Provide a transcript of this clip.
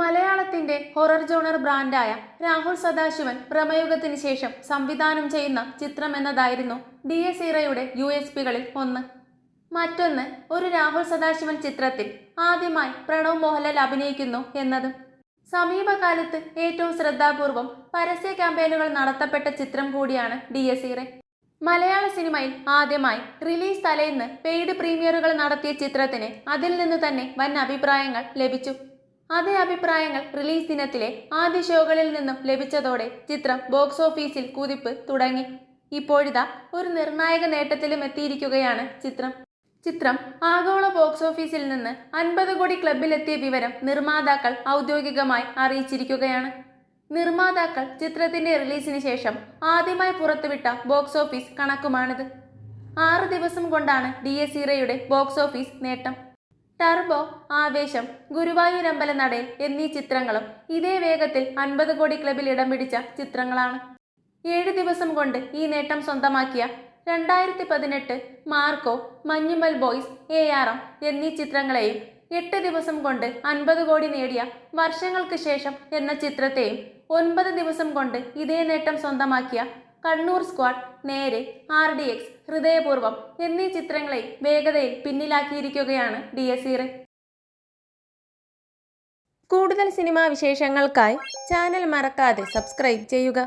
മലയാളത്തിന്റെ horror genre ബ്രാൻഡായ രാഹുൽ സദാശിവൻ പ്രമയുഗത്തിന് ശേഷം സംവിധാനം ചെയ്യുന്ന ചിത്രം എന്നതായിരുന്നു ഡി എസ് ഇറയുടെ യു എസ് പികളിൽ ഒന്ന്. മറ്റൊന്ന് ഒരു രാഹുൽ സദാശിവൻ ചിത്രത്തിൽ ആദ്യമായി പ്രണവ് മോഹൻലാൽ അഭിനയിക്കുന്നു എന്നതും. സമീപകാലത്ത് ഏറ്റവും ശ്രദ്ധാപൂർവം പരസ്യ ക്യാമ്പയിനുകൾ നടത്തപ്പെട്ട ചിത്രം കൂടിയാണ് ഡി എസ് ഇറെ മലയാള സിനിമയിൽ ആദ്യമായി റിലീസ് തലേന്ന് പെയ്ഡ് പ്രീമിയറുകൾ നടത്തിയ ചിത്രത്തിന് അതിൽ നിന്ന് തന്നെ വൻ അഭിപ്രായങ്ങൾ ലഭിച്ചു. അതേ അഭിപ്രായങ്ങൾ റിലീസ് ദിനത്തിലെ ആദ്യ ഷോകളിൽ നിന്നും ലഭിച്ചതോടെ ചിത്രം ബോക്സ് ഓഫീസിൽ കുതിപ്പ് തുടങ്ങി. ഇപ്പോഴിതാ ഒരു നിർണായക നേട്ടത്തിലും എത്തിയിരിക്കുകയാണ് ചിത്രം. ചിത്രം ആഗോള ബോക്സ് ഓഫീസിൽ നിന്ന് അൻപത് കോടി ക്ലബിലെത്തിയ വിവരം നിർമ്മാതാക്കൾ ഔദ്യോഗികമായി അറിയിച്ചിരിക്കുകയാണ്. നിർമ്മാതാക്കൾ ചിത്രത്തിന്റെ റിലീസിന് ശേഷം ആദ്യമായി പുറത്തുവിട്ട ബോക്സ് ഓഫീസ് കണക്കുമാണിത്. ആറ് ദിവസം കൊണ്ടാണ് ഡി എസ് ഇറയുടെ ബോക്സ് ഓഫീസ് നേട്ടം. ടർബോ ആവേശം ഗുരുവായൂരമ്പല നടയിൽ എന്നീ ചിത്രങ്ങളും ഇതേ വേഗത്തിൽ അൻപത് കോടി ക്ലബിൽ ഇടം പിടിച്ച ചിത്രങ്ങളാണ്. ഏഴ് ദിവസം കൊണ്ട് ഈ നേട്ടം സ്വന്തമാക്കിയ രണ്ടായിരത്തി പതിനെട്ട് Marco Manjummel Boys A R M എന്നീ ചിത്രങ്ങളെയും എട്ട് ദിവസം കൊണ്ട് അൻപത് കോടി നേടിയ വർഷങ്ങൾക്ക് ശേഷം എന്ന ചിത്രത്തെയും ഒൻപത് ദിവസം കൊണ്ട് ഇതേ നേട്ടം സ്വന്തമാക്കിയ കണ്ണൂർ സ്ക്വാഡ് നേരെ ആർ ഡി എക്സ് ഹൃദയപൂർവം എന്നീ ചിത്രങ്ങളെ വേഗതയിൽ പിന്നിലാക്കിയിരിക്കുകയാണ് ഡി എസ് ഇറെ കൂടുതൽ സിനിമാ വിശേഷങ്ങൾക്കായി ചാനൽ മറക്കാതെ സബ്സ്ക്രൈബ് ചെയ്യുക.